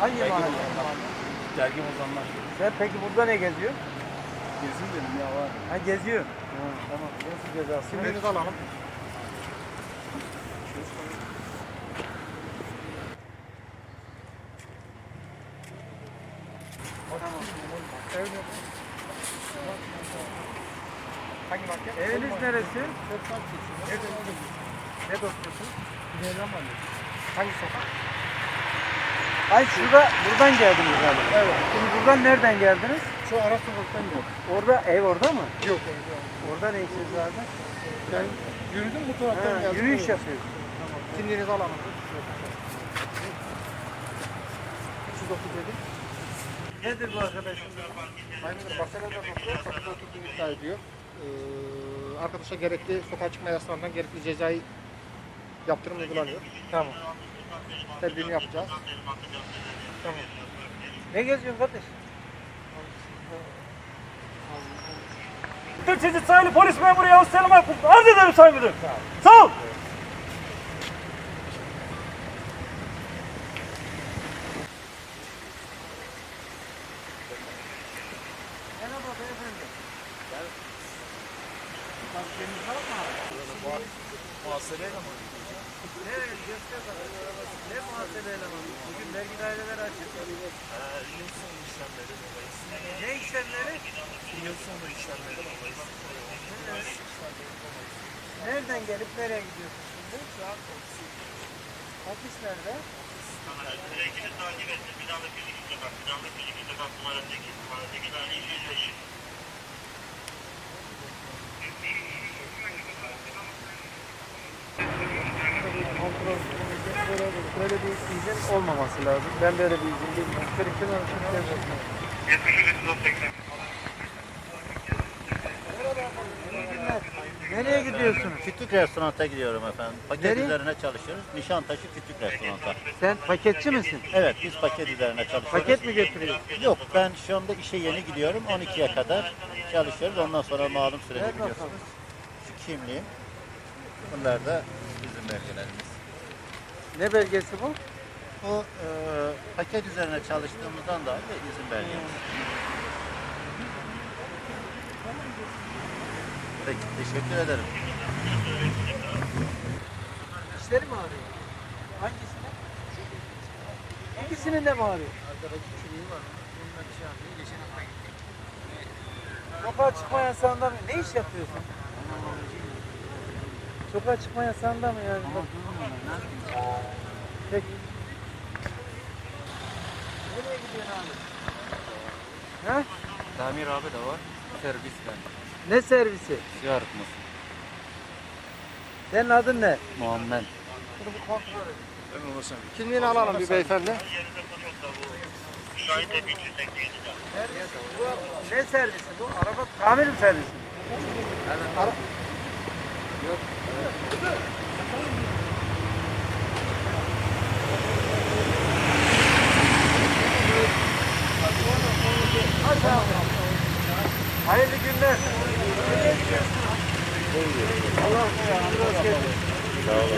Hangi Dergi mahalle? Dergi bozanlar. Sen peki burada ne geziyor? Gezin dedim ya var. Ha geziyor. Ha, tamam. Nasıl cezası? Kimliğinizi alalım. Eviniz neresi? Ne oturuyorsun? Hangi sokak? Ay şurada buradan geldiniz galiba. Evet. Şimdi buradan nereden geldiniz? Şu ara sokaktan yok. Orada ev orada mı? Yok. yok. Orada ne işiniz vardı? Ben yürüdüm bu taraftan geldim. yürüyüş Evet. yapıyorsun. Kimliğinizi alalım. 337. Nedir bu arkadaşın? Aynıdır. Barcelona'da oturuyor. Kapıda oturduğunu iddia ediyor. Ee, arkadaşa gerekli sokağa çıkma yasağından gerekli cezai yaptırım uygulanıyor. Tamam. Tedbirini yapacağız. Tamam. Ne geziyorsun kardeş? Türkçeci sayılı polis memuru Yavuz Selim'e arz ederim Sayın Müdürüm. Sağ ol. Merhaba beyefendi. Mi? Ne göster. Muhasebe elemanı? Bugün vergi daireleri açık. Yıl sonu işlemleri dolayısıyla. Ne işlemleri? Yıl sonu işlemleri dolayısıyla. Nereden gelip nereye gidiyorsun şimdi? Ofis nerede? Sürekli takip ettim. Binalık 102 sokak. Binalık 102 sokak numara 8. Numara 8 tane 205. böyle, bir izin olmaması lazım. Ben böyle bir izin bilmiyorum. Kırıkın ölçüsü Nereye gidiyorsunuz? Küçük restoranta gidiyorum efendim. Paket Nereye? üzerine çalışıyoruz. Nişantaşı küçük restoranta. Sen paketçi misin? Evet biz paket üzerine çalışıyoruz. Paket mi götürüyorsun? Yok ben şu anda işe yeni gidiyorum. 12'ye kadar çalışıyoruz. Ondan sonra malum süreci Ver bakalım. biliyorsunuz. Şu kimliğim. Bunlar da bizim belgelerimiz. Ne belgesi bu? Bu e, paket üzerine çalıştığımızdan dolayı izin belgemiz. Peki teşekkür ederim. İşleri mi ağrıyor? Hangisine? İkisinin de mi ağrıyor? Sokağa çıkma yasağında mı? Ne iş yapıyorsun? Sokağa çıkma yasağında mı yani? Peki. Nereye gidiyorsun abi? Ha? Tamir abi de var. Servisle. Ne servisi? Siyah arıtması. Senin adın ne? Kimliğini alalım bir beyefendi. Şahit hep 208. Bu ne servisi bu? Araba tamir mi servisi? Hayırlı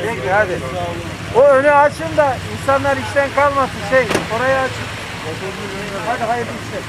Peki hadi. O önü açın da insanlar işten kalmasın şey. Orayı açın. Hadi hayırlı işler.